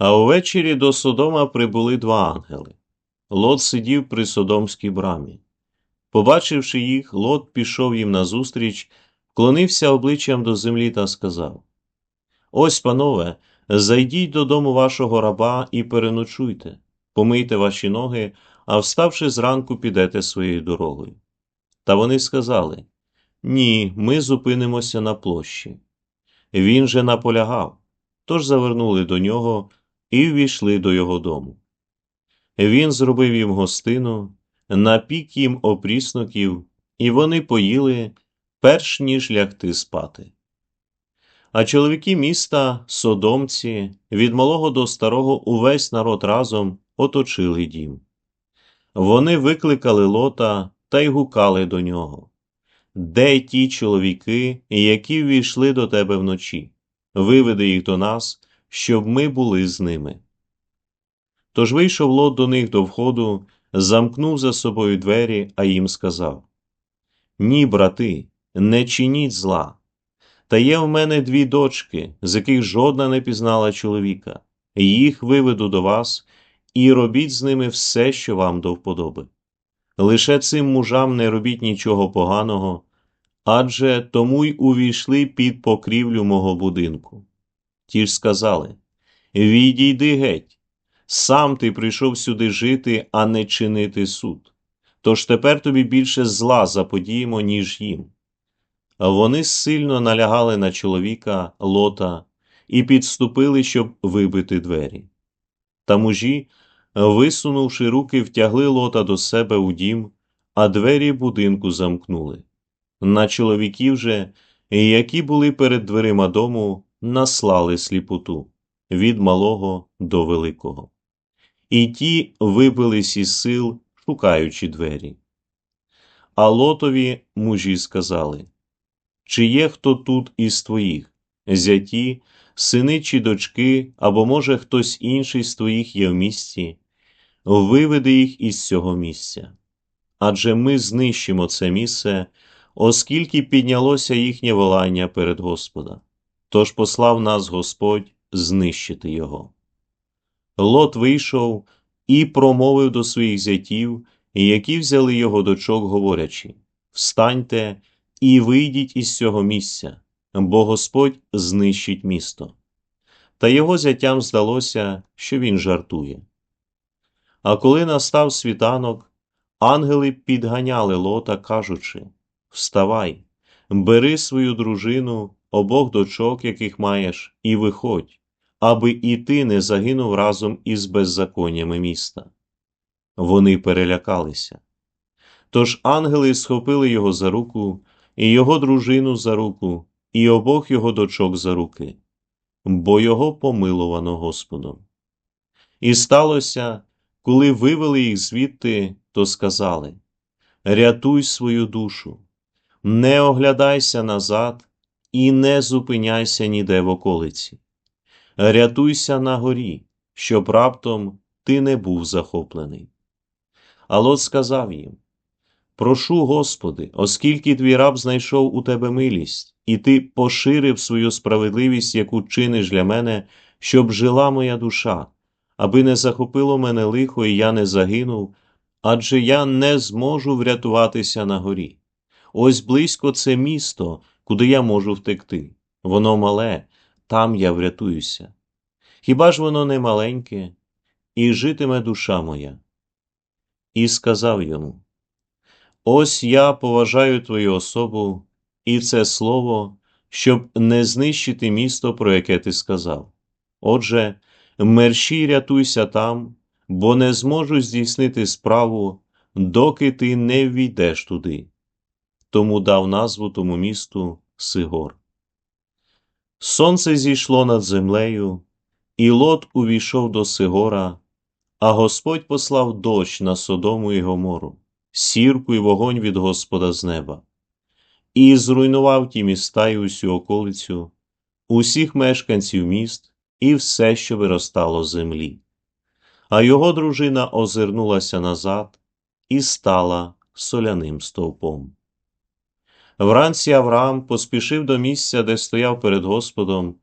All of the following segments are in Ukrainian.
А увечері до Содома прибули два ангели. Лот сидів при Содомській брамі. Побачивши їх, Лот пішов їм назустріч, вклонився обличчям до землі та сказав: Ось, панове, зайдіть додому вашого раба і переночуйте, помийте ваші ноги, а вставши зранку, підете своєю дорогою. Та вони сказали: Ні, ми зупинимося на площі. Він же наполягав, тож завернули до нього і ввійшли до його дому. Він зробив їм гостину, напік їм опрісноків, і вони поїли, перш ніж лягти спати. А чоловіки міста, содомці, від малого до старого увесь народ разом оточили дім. Вони викликали лота та й гукали до нього. Де ті чоловіки, які ввійшли до тебе вночі? Виведи їх до нас, щоб ми були з ними. Тож вийшов лот до них до входу, замкнув за собою двері, а їм сказав: Ні, брати, не чиніть зла. Та є в мене дві дочки, з яких жодна не пізнала чоловіка. Їх виведу до вас і робіть з ними все, що вам до вподоби. Лише цим мужам не робіть нічого поганого, адже тому й увійшли під покрівлю мого будинку. Ті ж сказали Відійди геть, сам ти прийшов сюди жити, а не чинити суд. Тож тепер тобі більше зла заподіємо, ніж їм. Вони сильно налягали на чоловіка лота і підступили, щоб вибити двері. Та мужі, висунувши руки, втягли лота до себе у дім, а двері будинку замкнули. На чоловіків же, які були перед дверима дому, наслали сліпоту від малого до великого. І ті вибились із сил, шукаючи двері. А лотові мужі сказали Чи є хто тут із твоїх, зяті, сини чи дочки, або, може, хтось інший з твоїх є в місті, виведи їх із цього місця. Адже ми знищимо це місце, оскільки піднялося їхнє волання перед Господа. Тож послав нас Господь знищити його. Лот вийшов і промовив до своїх зятів, які взяли його дочок, говорячи Встаньте і вийдіть із цього місця, бо Господь знищить місто. Та його зятям здалося, що він жартує. А коли настав світанок, ангели підганяли лота, кажучи Вставай, бери свою дружину, обох дочок, яких маєш, і виходь, аби і ти не загинув разом із беззаконнями міста. Вони перелякалися. Тож ангели схопили його за руку, і його дружину за руку, і обох його дочок за руки, бо його помиловано Господом. І сталося, коли вивели їх звідти, то сказали Рятуй свою душу, не оглядайся назад і не зупиняйся ніде в околиці. Рятуйся на горі, щоб раптом ти не був захоплений. А Лот сказав їм Прошу, Господи, оскільки твій раб знайшов у тебе милість, і ти поширив свою справедливість, яку чиниш для мене, щоб жила моя душа, аби не захопило мене лихо, і я не загинув, адже я не зможу врятуватися на горі. Ось близько це місто, куди я можу втекти. Воно мале, там я врятуюся. Хіба ж воно не маленьке, і житиме душа моя? І сказав йому Ось я поважаю твою особу і це слово, щоб не знищити місто, про яке ти сказав. Отже, мерщій рятуйся там, бо не зможу здійснити справу, доки ти не ввійдеш туди. Тому дав назву тому місту Сигор. Сонце зійшло над землею, і лот увійшов до Сигора, а Господь послав дощ на Содому і Гомору, сірку і вогонь від Господа з неба, і зруйнував ті міста і усю околицю, усіх мешканців міст і все, що виростало з землі. А його дружина озирнулася назад і стала соляним стовпом. Вранці Авраам поспішив до місця, де стояв перед Господом,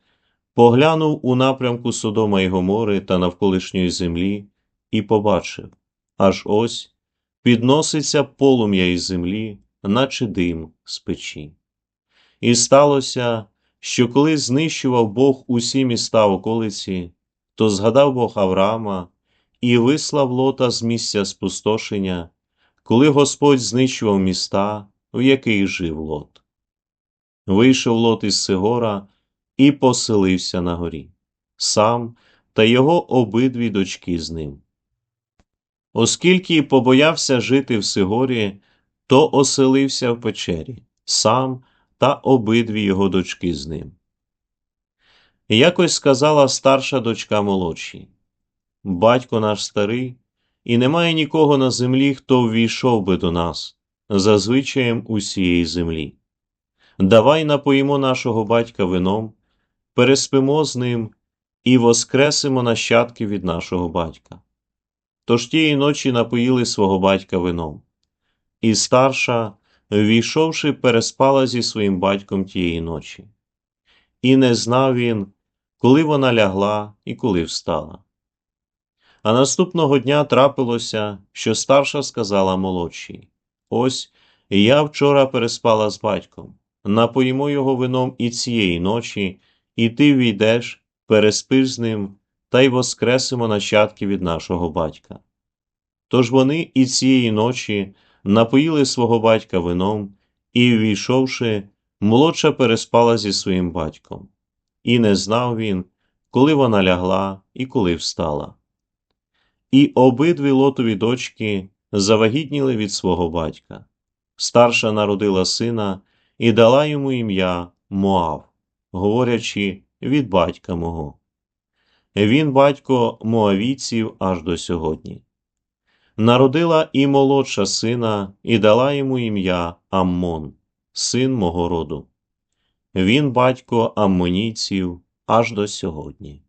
поглянув у напрямку Содома й Гомори та навколишньої землі і побачив, аж ось підноситься полум'я із землі, наче дим з печі. І сталося, що коли знищував Бог усі міста околиці, то згадав Бог Авраама і вислав лота з місця спустошення, коли Господь знищував міста, в яких жив лот. Вийшов лот із Сигора і поселився на горі, сам та його обидві дочки з ним. Оскільки побоявся жити в Сигорі, то оселився в печері, сам та обидві його дочки з ним. Якось сказала старша дочка молодшій Батько наш старий, і немає нікого на землі, хто ввійшов би до нас, за звичаєм усієї землі. Давай напоїмо нашого батька вином, переспимо з ним і воскресимо нащадки від нашого батька. Тож тієї ночі напоїли свого батька вином. І старша, ввійшовши, переспала зі своїм батьком тієї ночі. І не знав він, коли вона лягла і коли встала. А наступного дня трапилося, що старша сказала молодшій Ось я вчора переспала з батьком, напоїмо його вином і цієї ночі, і ти війдеш, переспиш з ним, та й воскресимо нащадки від нашого батька. Тож вони і цієї ночі напоїли свого батька вином, і, ввійшовши, молодша переспала зі своїм батьком. І не знав він, коли вона лягла і коли встала. І обидві лотові дочки завагітніли від свого батька. Старша народила сина і дала йому ім'я Моав, говорячи від батька мого. Він батько моавійців аж до сьогодні. Народила і молодша сина і дала йому ім'я Аммон, син мого роду. Він батько аммонійців аж до сьогодні.